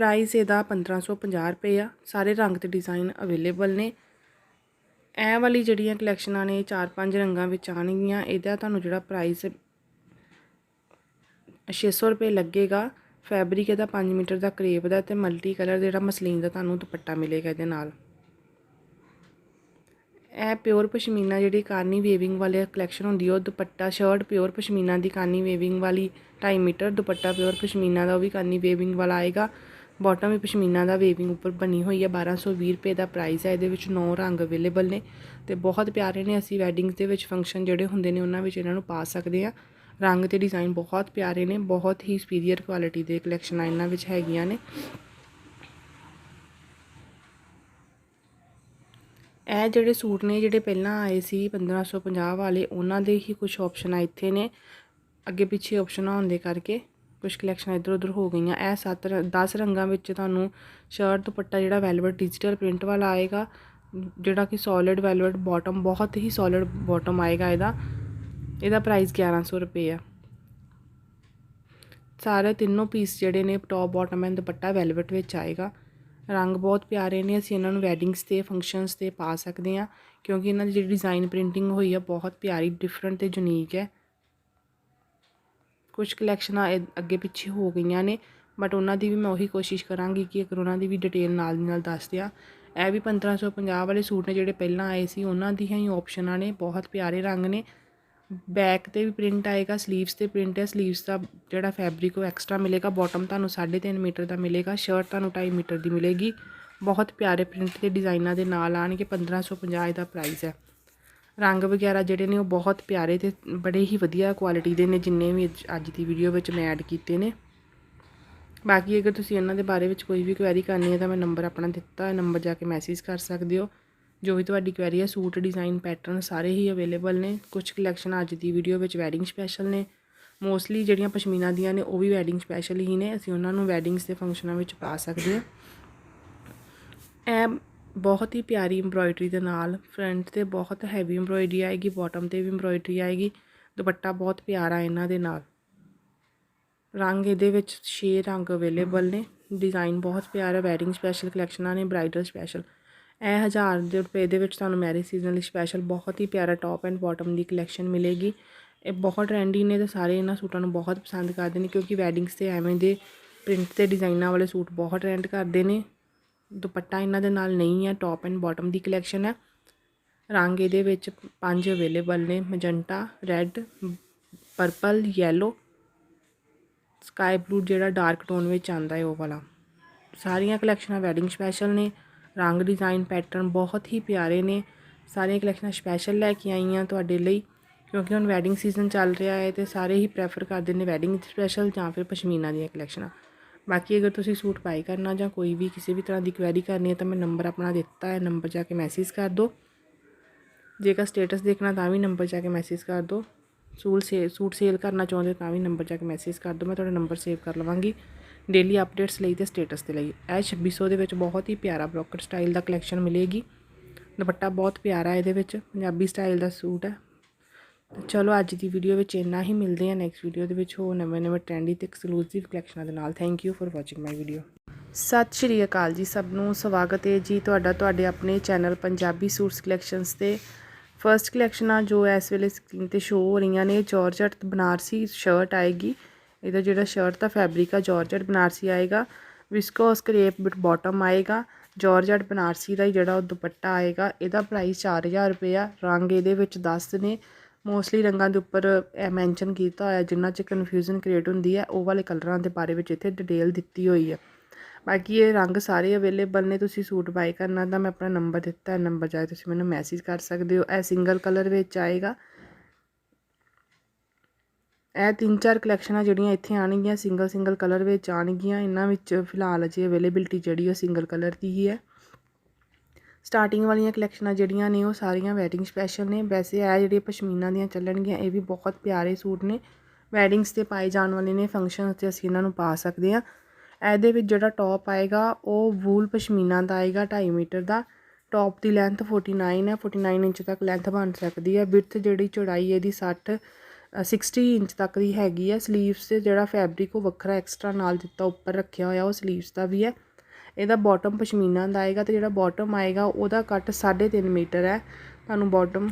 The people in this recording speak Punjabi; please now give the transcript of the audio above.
ਪ੍ਰਾਈਸ ਇਹਦਾ 1550 ਰੁਪਏ ਆ। ਸਾਰੇ ਰੰਗ ਤੇ ਡਿਜ਼ਾਈਨ ਅਵੇਲੇਬਲ ਨੇ। ਇਹ ਵਾਲੀ ਜਿਹੜੀਆਂ ਕਲੈਕਸ਼ਨਾਂ ਨੇ ਚਾਰ ਪੰਜ ਰੰਗਾਂ ਵਿੱਚ ਆਣਗੀਆਂ ਇਹਦਾ ਤੁਹਾਨੂੰ ਜਿਹੜਾ ਪ੍ਰਾਈਸ 600 ਰੁਪਏ ਲੱਗੇਗਾ। ਫੈਬਰਿਕ ਇਹਦਾ 5 ਮੀਟਰ ਦਾ ਕਰੇਪ ਦਾ ਤੇ ਮਲਟੀ ਕਲਰ ਜਿਹੜਾ ਮਸਲੀਨ ਦਾ ਤੁਹਾਨੂੰ ਦੁਪੱਟਾ ਮਿਲੇਗਾ ਇਹਦੇ ਨਾਲ। ਇਹ ਪਿਓਰ ਪਸ਼ਮੀਨਾ ਜਿਹੜੀ ਕਾਨੀ ਵੇਵਿੰਗ ਵਾਲੇ ਕਲੈਕਸ਼ਨ ਹੁੰਦੀ ਹੈ ਉਹ ਦੁਪੱਟਾ ਸ਼ਰਟ ਪਿਓਰ ਪਸ਼ਮੀਨਾ ਦੀ ਕਾਨੀ ਵੇਵਿੰਗ ਵਾਲੀ 2.5 ਮੀਟਰ, ਦੁਪੱਟਾ ਪਿਓਰ ਪਸ਼ਮੀਨਾ ਦਾ ਉਹ ਵੀ ਕਾਨੀ ਵੇਵਿੰਗ ਵਾਲਾ ਆਏਗਾ। ਬਾਟਮ ਵੀ ਪਸ਼ਮੀਨਾ ਦਾ ਵੇਵਿੰਗ ਉੱਪਰ ਬਣੀ ਹੋਈ ਹੈ 1220 ਰੁਪਏ ਦਾ ਪ੍ਰਾਈਸ ਹੈ ਇਹਦੇ ਵਿੱਚ 9 ਰੰਗ ਅਵੇਲੇਬਲ ਨੇ ਤੇ ਬਹੁਤ ਪਿਆਰੇ ਨੇ, ਅਸੀਂ ਵੈਡਿੰਗਸ ਦੇ ਵਿੱਚ ਫੰਕਸ਼ਨ ਜਿਹੜੇ ਹੁੰਦੇ ਨੇ, ਉਹਨਾਂ ਵਿੱਚ ਇਹਨਾਂ ਨੂੰ ਪਾ ਸਕਦੇ ਆ ਰੰਗ ਤੇ ਡਿਜ਼ਾਈਨ ਬਹੁਤ ਪਿਆਰੇ ਨੇ, ਬਹੁਤ ਹੀ ਸੁਪੀਰੀਅਰ ਕੁਆਲਿਟੀ ਦੇ ਕਲੈਕਸ਼ਨਾਂ ਇਹਨਾਂ ਵਿੱਚ ਹੈਗੀਆਂ ਨੇ। ਇਹ ਜਿਹੜੇ ਸੂਟ ਨੇ, ਜਿਹੜੇ ਪਹਿਲਾਂ ਆਏ ਸੀ 1550 ਵਾਲੇ, ਉਹਨਾਂ ਦੇ ਹੀ ਕੁਝ ਆਪਸ਼ਨਾਂ ਇੱਥੇ ਨੇ। ਅੱਗੇ ਪਿੱਛੇ ਆਪਸ਼ਨਾਂ ਹੋਣ ਦੇ ਕਰਕੇ। ਕੁਝ ਕਲੈਕਸ਼ਨ ਇੱਧਰ ਉੱਧਰ ਹੋ ਗਈਆਂ। ਇਹ 7 10 ਰੰਗਾਂ ਵਿੱਚ ਤੁਹਾਨੂੰ ਸ਼ਰਟ ਦੁਪੱਟਾ ਜਿਹੜਾ ਵੈਲਵਟ ਡਿਜੀਟਲ ਪ੍ਰਿੰਟ ਵਾਲਾ ਆਏਗਾ, ਜਿਹੜਾ ਕਿ ਸੋਲਿਡ ਵੈਲਵਟ ਬਾਟਮ ਬਹੁਤ ਹੀ ਸੋਲਿਡ ਬਾਟਮ ਆਏਗਾ ਇਹਦਾ। ਇਹਦਾ ਪ੍ਰਾਈਸ 1100 ਰੁਪਏ ਆ। ਸਾਰੇ ਤਿੰਨੋਂ ਪੀਸ ਜਿਹੜੇ ਨੇ top bottom and dupatta velvet ਵਿੱਚ ਆਏਗਾ। ਰੰਗ ਬਹੁਤ ਪਿਆਰੇ ਨੇ, ਅਸੀਂ ਇਹਨਾਂ ਨੂੰ ਵੈਡਿੰਗਸ ਤੇ ਫੰਕਸ਼ਨਸ ਤੇ ਪਾ ਸਕਦੇ ਹਾਂ, ਕਿਉਂਕਿ ਇਹਨਾਂ ਦੀ ਜਿਹੜੀ ਡਿਜ਼ਾਈਨ ਪ੍ਰਿੰਟਿੰਗ ਹੋਈ ਆ, ਬਹੁਤ ਪਿਆਰੀ ਡਿਫਰੈਂਟ ਤੇ ਯੂਨੀਕ ਹੈ। ਕੁਝ ਕਲੈਕਸ਼ਨਾਂ ਇਹ ਅੱਗੇ ਪਿੱਛੇ ਹੋ ਗਈਆਂ ਨੇ ਬਟ ਉਹਨਾਂ ਦੀ ਵੀ ਮੈਂ ਉਹੀ ਕੋਸ਼ਿਸ਼ ਕਰਾਂਗੀ ਕਿ ਅਗਰ ਉਹਨਾਂ ਦੀ ਵੀ ਡਿਟੇਲ ਨਾਲ ਦੀ ਨਾਲ ਦੱਸ ਦਿਆਂ। ਇਹ ਵੀ 1550 ਵਾਲੇ ਸੂਟ ਨੇ ਜਿਹੜੇ ਪਹਿਲਾਂ ਆਏ ਸੀ, ਉਹਨਾਂ ਦੀਆਂ ਹੀ ਆਪਸ਼ਨਾਂ ਨੇ, ਬਹੁਤ ਪਿਆਰੇ ਰੰਗ ਨੇ। ਬੈਕ ਤੇ ਵੀ ਪ੍ਰਿੰਟ ਆਏਗਾ 슬ੀਵਸ ਤੇ ਪ੍ਰਿੰਟ ਹੈ 슬ੀਵਸ ਦਾ ਜਿਹੜਾ ਫੈਬਰਿਕ ਉਹ ਐਕਸਟਰਾ ਮਿਲੇਗਾ ਬਾਟਮ ਤੁਹਾਨੂੰ 3.5 ਮੀਟਰ ਦਾ ਮਿਲੇਗਾ ਸ਼ਰਟ ਤੁਹਾਨੂੰ 2.5 ਮੀਟਰ ਦੀ ਮਿਲੇਗੀ। ਬਹੁਤ ਪਿਆਰੇ ਪ੍ਰਿੰਟ ਤੇ ਡਿਜ਼ਾਈਨਾਂ ਦੇ ਨਾਲ ਆਣਗੇ 1550 ਦਾ ਪ੍ਰਾਈਸ ਹੈ। ਰੰਗ ਵਗੈਰਾ ਜਿਹੜੇ ਨੇ ਉਹ ਬਹੁਤ ਪਿਆਰੇ ਤੇ ਬੜੇ ਹੀ ਵਧੀਆ ਕੁਆਲਿਟੀ ਦੇ ਨੇ, ਜਿੰਨੇ ਵੀ ਅੱਜ ਦੀ ਵੀਡੀਓ ਵਿੱਚ ਮੈਂ ਐਡ ਕੀਤੇ ਨੇ। ਬਾਕੀ ਅਗਰ ਤੁਸੀਂ ਇਹਨਾਂ ਦੇ ਬਾਰੇ ਵਿੱਚ ਕੋਈ ਵੀ ਕੁਐਰੀ ਕਰਨੀ ਹੈ ਤਾਂ ਮੈਂ ਨੰਬਰ ਆਪਣਾ ਦਿੱਤਾ ਹੈ ਨੰਬਰ ਜਾ ਕੇ ਮੈਸੇਜ ਕਰ ਸਕਦੇ ਹੋ। ਜੋ ਵੀ ਤੁਹਾਡੀ ਕੁਐਰੀ ਹੈ, ਸੂਟ ਡਿਜ਼ਾਈਨ ਪੈਟਰਨ ਸਾਰੇ ਹੀ ਅਵੇਲੇਬਲ ਨੇ। ਕੁਝ ਕਲੈਕਸ਼ਨ ਅੱਜ ਦੀ ਵੀਡੀਓ ਵਿੱਚ ਵੈਡਿੰਗ ਸਪੈਸ਼ਲ ਨੇ। ਮੋਸਟਲੀ ਜਿਹੜੀਆਂ ਪਸ਼ਮੀਨਾ ਦੀਆਂ ਨੇ, ਉਹ ਵੀ ਵੈਡਿੰਗ ਸਪੈਸ਼ਲ ਹੀ ਨੇ। ਅਸੀਂ ਉਹਨਾਂ ਨੂੰ ਵੈਡਿੰਗਸ ਦੇ ਫੰਕਸ਼ਨਾਂ ਵਿੱਚ ਪਾ ਸਕਦੇ ਹਾਂ। ਐ ਬਹੁਤ ਹੀ ਪਿਆਰੀ ਐਮਬ੍ਰੋਇਡਰੀ ਦੇ ਨਾਲ ਫਰੰਟ ਤੇ ਬਹੁਤ ਹੈਵੀ ਐਮਬ੍ਰੋਇਡਰੀ ਆਏਗੀ ਬਾਟਮ ਤੇ ਵੀ ਐਮਬ੍ਰੋਇਡਰੀ ਆਏਗੀ, ਦੁਪੱਟਾ ਬਹੁਤ ਪਿਆਰਾ ਇਹਨਾਂ ਦੇ ਨਾਲ। ਰੰਗ ਇਹਦੇ ਵਿੱਚ 6 ਰੰਗ ਅਵੇਲੇਬਲ ਨੇ ਡਿਜ਼ਾਈਨ ਬਹੁਤ ਪਿਆਰਾ ਵੈਡਿੰਗ ਸਪੈਸ਼ਲ ਕਲੈਕਸ਼ਨਾਂ ਨੇ ਬ੍ਰਾਈਡਲ ਸਪੈਸ਼ਲ ਇਹ 1000 ਦੇ ਰੁਪਏ ਦੇ ਵਿੱਚ ਤੁਹਾਨੂੰ ਮੈਰਿਜ ਸੀਜ਼ਨ ਲਈ ਸਪੈਸ਼ਲ ਬਹੁਤ ਹੀ ਪਿਆਰਾ ਟੌਪ ਐਂਡ ਬਾਟਮ ਦੀ ਕਲੈਕਸ਼ਨ ਮਿਲੇਗੀ। ਇਹ ਬਹੁਤ ਟ੍ਰੈਂਡੀ ਨੇ ਤੇ ਸਾਰੇ ਇਹਨਾਂ ਸੂਟਾਂ ਨੂੰ ਬਹੁਤ ਪਸੰਦ ਕਰਦੇ ਨੇ ਕਿਉਂਕਿ ਵੈਡਿੰਗਸ ਤੇ ਐਵੇਂ ਦੇ ਪ੍ਰਿੰਟ ਤੇ ਡਿਜ਼ਾਈਨਾਂ ਵਾਲੇ ਸੂਟ ਬਹੁਤ ਟ੍ਰੈਂਡ ਕਰਦੇ ਨੇ। ਦੁਪੱਟਾ ਇਹਨਾਂ ਦੇ ਨਾਲ ਨਹੀਂ ਹੈ ਟੌਪ ਐਂਡ ਬਾਟਮ ਦੀ ਕਲੈਕਸ਼ਨ ਹੈ। ਰੰਗ ਇਹਦੇ ਵਿੱਚ ਪੰਜ ਅਵੇਲੇਬਲ ਨੇ magenta red purple yellow sky blue ਜਿਹੜਾ ਡਾਰਕ ਟੋਨ ਵਿੱਚ ਆਂਦਾ ਹੈ ਉਹ ਵਾਲਾ। ਸਾਰੀਆਂ ਕਲੈਕਸ਼ਨਾਂ ਵੈਡਿੰਗ ਸਪੈਸ਼ਲ ਨੇ, ਰੰਗ ਡਿਜ਼ਾਈਨ ਪੈਟਰਨ ਬਹੁਤ ਹੀ ਪਿਆਰੇ ਨੇ। ਸਾਰੀਆਂ ਕਲੈਕਸ਼ਨਾਂ ਸਪੈਸ਼ਲ ਲੈ ਕੇ ਆਈਆਂ ਤੁਹਾਡੇ ਲਈ, ਕਿਉਂਕਿ ਹੁਣ ਵੈਡਿੰਗ ਸੀਜ਼ਨ ਚੱਲ ਰਿਹਾ ਹੈ ਤੇ ਸਾਰੇ ਹੀ ਪ੍ਰੈਫਰ ਕਰਦੇ ਨੇ ਵੈਡਿੰਗ ਸਪੈਸ਼ਲ ਜਾਂ ਫਿਰ ਪਸ਼ਮੀਨਾ ਦੀਆਂ ਕਲੈਕਸ਼ਨਾਂ ਬਾਕੀ ਅਗਰ ਤੁਸੀਂ ਸੂਟ ਬਾਈ ਕਰਨਾ ਜਾਂ ਕੋਈ ਵੀ ਕਿਸੇ ਵੀ ਤਰ੍ਹਾਂ ਦੀ ਕੁਐਰੀ ਕਰਨੀ ਹੈ ਤਾਂ ਮੈਂ ਨੰਬਰ ਆਪਣਾ ਦਿੱਤਾ ਹੈ ਨੰਬਰ ਜਾ ਕੇ ਮੈਸੇਜ ਕਰ ਦਿਓ। ਜੇਕਰ ਸਟੇਟਸ ਦੇਖਣਾ ਤਾਂ ਵੀ ਨੰਬਰ ਜਾ ਕੇ ਮੈਸੇਜ ਕਰ ਦਿਓ। ਸੂਟ ਸੇ ਸੂਟ ਸੇਲ ਕਰਨਾ ਚਾਹੁੰਦੇ ਤਾਂ ਵੀ ਨੰਬਰ ਜਾ ਕੇ ਮੈਸੇਜ ਕਰ ਦਿਓ, ਮੈਂ ਤੁਹਾਡਾ ਨੰਬਰ ਸੇਵ ਕਰ ਲਵਾਂਗੀ। ਡੇਲੀ ਅਪਡੇਟਸ ਲਈ ਤੇ ਸਟੇਟਸ ਦੇ ਲਈ। ਇਹ 2600 ਦੇ ਵਿੱਚ ਬਹੁਤ ਹੀ ਪਿਆਰਾ ਬ੍ਰੋਕਰ ਸਟਾਈਲ ਦਾ ਕਲੈਕਸ਼ਨ ਮਿਲੇਗੀ। ਦੁਪੱਟਾ ਬਹੁਤ ਪਿਆਰਾ ਇਹਦੇ ਵਿੱਚ। ਪੰਜਾਬੀ ਸਟਾਈਲ ਦਾ ਸੂਟ ਹੈ। ਚਲੋ ਅੱਜ ਦੀ ਵੀਡੀਓ ਵਿੱਚ ਇੰਨਾ ਹੀ, ਮਿਲਦੇ ਹਾਂ ਨੈਕਸਟ ਵੀਡੀਓ ਦੇ ਵਿੱਚ ਹੋ ਨਵੇਂ ਨਵੇਂ ਟ੍ਰੈਂਡੀ ਤੇ ਐਕਸਕਲੂਸਿਵ ਕਲੈਕਸ਼ਨਾਂ ਦੇ ਨਾਲ। Thank you for watching my video ਸਤਿ ਸ਼੍ਰੀ ਅਕਾਲ ਜੀ ਸਭ ਨੂੰ, ਸਵਾਗਤ ਹੈ ਜੀ ਤੁਹਾਡਾ ਤੁਹਾਡੇ ਆਪਣੇ ਚੈਨਲ ਪੰਜਾਬੀ ਸੂਟਸ ਕਲੈਕਸ਼ਨਸ ਤੇ। ਫਰਸਟ ਕਲੈਕਸ਼ਨਾਂ ਜੋ ਇਸ ਵੇਲੇ ਸਕਰੀਨ ਤੇ ਸ਼ੋ ਹੋ ਰਹੀਆਂ ਨੇ ਜਾਰਜਟ ਬਨਾਰਸੀ ਸ਼ਰਟ ਆਏਗੀ। ਇਹਦਾ ਜਿਹੜਾ ਸ਼ਰਟ ਦਾ ਫੈਬਰਿਕ ਆ ਜਾਰਜਟ ਬਨਾਰਸੀ ਆਏਗਾ। ਵਿਸਕੋਸ ਕਰੇਪ ਬਿਟ ਬਾਟਮ ਆਏਗਾ। ਜਾਰਜਟ ਬਨਾਰਸੀ ਦਾ ਹੀ ਜਿਹੜਾ ਉਹ ਦੁਪੱਟਾ ਆਏਗਾ, ਇਹਦਾ ਪ੍ਰਾਈਸ 4000 ਰੁਪਏ ਆ ਰੰਗ ਇਹਦੇ ਵਿੱਚ 10 ਨੇ। ਮੋਸਟਲੀ ਰੰਗਾਂ ਦੇ ਉੱਪਰ, ਇਹ ਮੈਂਸ਼ਨ ਕੀਤਾ ਹੋਇਆ ਜਿੰਨਾ 'ਚ ਕਨਫਿਊਜ਼ਨ ਕ੍ਰੀਏਟ ਹੁੰਦੀ ਹੈ, ਉਹ ਵਾਲੇ ਕਲਰਾਂ ਦੇ ਬਾਰੇ ਵਿੱਚ ਇੱਥੇ ਡਿਟੇਲ ਦਿੱਤੀ ਹੋਈ ਹੈ। ਬਾਕੀ ਇਹ ਰੰਗ ਸਾਰੇ ਅਵੇਲੇਬਲ ਨੇ, ਤੁਸੀਂ ਸੂਟ ਬਾਈ ਕਰਨਾ ਤਾਂ ਮੈਂ ਆਪਣਾ ਨੰਬਰ ਦਿੱਤਾ ਹੈ ਨੰਬਰ ਜਾਏ ਤੁਸੀਂ ਮੈਨੂੰ ਮੈਸੇਜ ਕਰ ਸਕਦੇ ਹੋ। ਇਹ ਸਿੰਗਲ ਕਲਰ ਵਿੱਚ ਆਏਗਾ। ਇਹ ਤਿੰਨ ਚਾਰ ਕਲੈਕਸ਼ਨਾਂ ਜਿਹੜੀਆਂ ਇੱਥੇ ਆਣਗੀਆਂ ਸਿੰਗਲ ਸਿੰਗਲ ਕਲਰ ਵਿੱਚ ਆਣਗੀਆਂ ਇਹਨਾਂ ਵਿੱਚ ਫਿਲਹਾਲ ਅਜੇ ਅਵੇਲੇਬਿਲਟੀ ਜਿਹੜੀ ਉਹ ਸਿੰਗਲ ਕਲਰ ਦੀ ਹੀ ਹੈ। ਸਟਾਰਟਿੰਗ ਵਾਲੀਆਂ ਕਲੈਕਸ਼ਨਾਂ ਜਿਹੜੀਆਂ ਨੇ ਉਹ ਸਾਰੀਆਂ ਵੈਡਿੰਗ ਸਪੈਸ਼ਲ ਨੇ। ਵੈਸੇ ਇਹ ਜਿਹੜੀਆਂ ਪਸ਼ਮੀਨਾ ਦੀਆਂ ਚੱਲਣਗੀਆਂ ਇਹ ਵੀ ਬਹੁਤ ਪਿਆਰੇ ਸੂਟ ਨੇ। ਵੈਡਿੰਗਸ ਤੇ ਪਾਏ ਜਾਣ ਵਾਲੇ ਨੇ ਫੰਕਸ਼ਨਸ ਤੇ ਅਸੀਂ ਇਹਨਾਂ ਨੂੰ ਪਾ ਸਕਦੇ ਆ ਇਹਦੇ ਵਿੱਚ ਜਿਹੜਾ ਟੌਪ ਆਏਗਾ ਉਹ ਵੂਲ ਪਸ਼ਮੀਨਾ ਦਾ ਆਏਗਾ 2.5 ਮੀਟਰ ਦਾ। ਟੌਪ ਦੀ ਲੈਂਥ 49 ਹੈ 49 ਇੰਚ ਤੱਕ ਲੈਂਥ ਬਣ ਸਕਦੀ ਹੈ। ਵਿਡਥ ਜਿਹੜੀ ਚੌੜਾਈ ਇਹਦੀ 60 ਅ, 60 ਇੰਚ ਤੱਕ ਦੀ ਹੈਗੀ ਹੈ। ਸਲੀਵਸ ਤੇ ਜਿਹੜਾ ਫੈਬਰਿਕ ਉਹ ਵੱਖਰਾ ਐਕਸਟਰਾ ਨਾਲ ਦਿੱਤਾ ਉੱਪਰ ਰੱਖਿਆ ਹੋਇਆ ਉਹ ਸਲੀਵਸ ਦਾ ਵੀ ਹੈ। ਇਹਦਾ ਬਾਟਮ ਪਸ਼ਮੀਨਾ ਦਾ ਆਏਗਾ ਤੇ ਜਿਹੜਾ ਬਾਟਮ ਆਏਗਾ ਉਹਦਾ ਕੱਟ 3.5 ਮੀਟਰ ਹੈ। ਤੁਹਾਨੂੰ ਬਾਟਮ